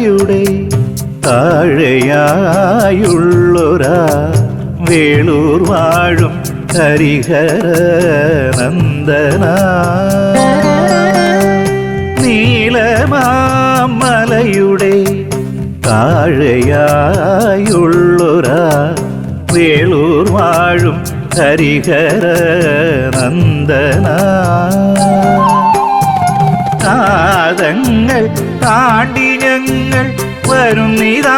മലയുടെ താഴെയായുള്ളൊരാ. വേളൂർ വാഴും ഹരിഹര നന്ദന നീലമാമലയുടെ താഴെയായുള്ളൊരാ. വേളൂർ വാഴും ഹരിഹര നന്ദന താതങ്ങൾ താണ്ടി വരുന്നിതാ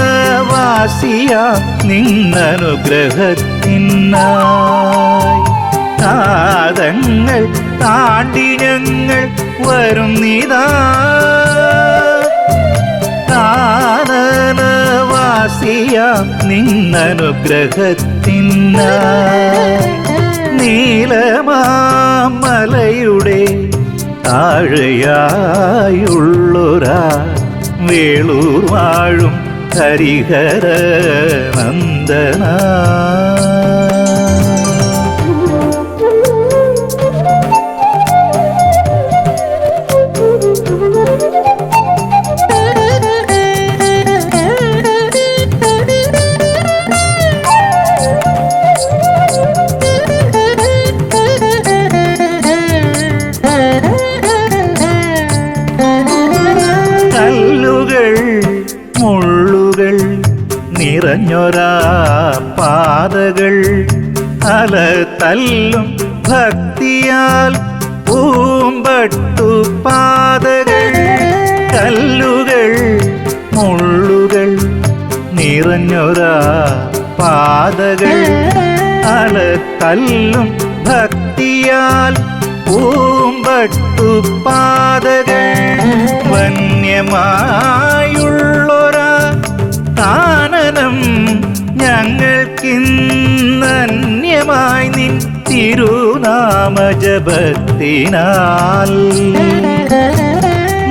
നീതാനവാസിയ നിന്നനുഗ്രഹത്തിനായി നാദങ്ങൾ താണ്ടി ഞങ്ങൾ വരുന്നിതാ കാനനവാസിയ നിന്നനുഗ്രഹത്തിനായി നീലമാമലയുടെ താഴെയായുള്ളൊരാ വേളൂർ വാഴും ഹരിഹര നന്ദന. നിറഞ്ഞൊരാ പാതകൾ അല തല്ലും ഭക്തിയാൽ പൂമ്പട്ടു പാതകൾ. കല്ലുകൾ മുള്ളുകൾ നിറഞ്ഞൊരാ പാതകൾ അല തല്ലും ഭക്തിയാൽ പൂമ്പട്ടു പാതകൾ. വന്യമായുള്ളൊരാ തിരുനാമജപത്തിനാൽ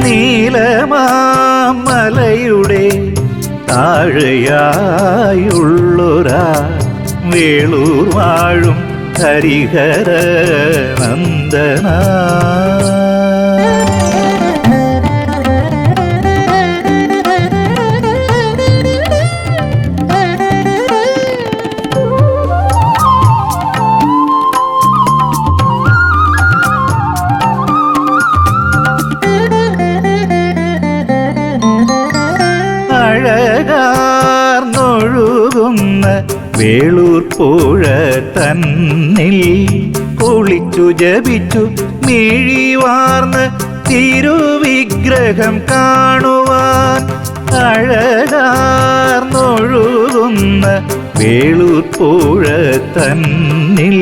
നീലമാമലയുടെ താഴെയായുള്ളൊരാ വേളൂർ വാഴും ഹരിഹര നന്ദന. അഴകാർന്നൊഴുകുന്ന വേളൂർ പുഴ തന്നിൽ കുളിച്ചു ജപിച്ചു മിഴിവാർന്ന് തിരുവിഗ്രഹം കാണുവാൻ അഴകാർന്നൊഴുകുന്ന വേളൂർ പുഴ തന്നിൽ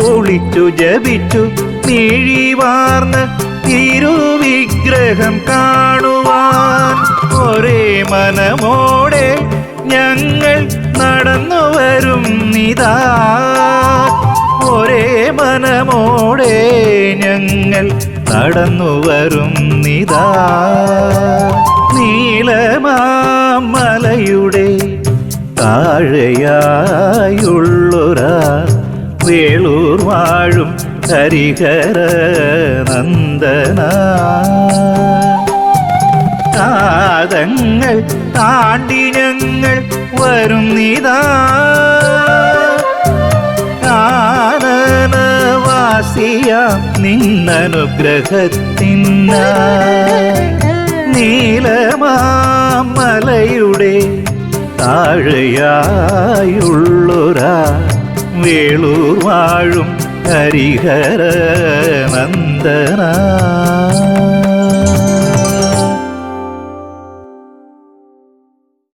കുളിച്ചു ജപിച്ചു മിഴിവാർന്ന് തിരുവിഗ്രഹം കാണുവാൻ ഒരേ മനമോടെ ഞങ്ങൾ നടന്നു വരും നിതാ. ഒരേ മനമോടെ ഞങ്ങൾ നടന്നു വരും നിതാ. നീലമാമലയുടെ താഴെയായുള്ളൊരാ. വേളൂർ വാഴും ഹരിഹര നന്ദന. കാതങ്ങൾ താണ്ടി ഞങ്ങൾ വരുന്നിതാ നിന്നനുഗ്രഹത്തിന്ന നീലമാമലയുടെ താഴെയായുള്ളൊരാ. വേളൂർ വാഴും ഹരിഹര നന്ദന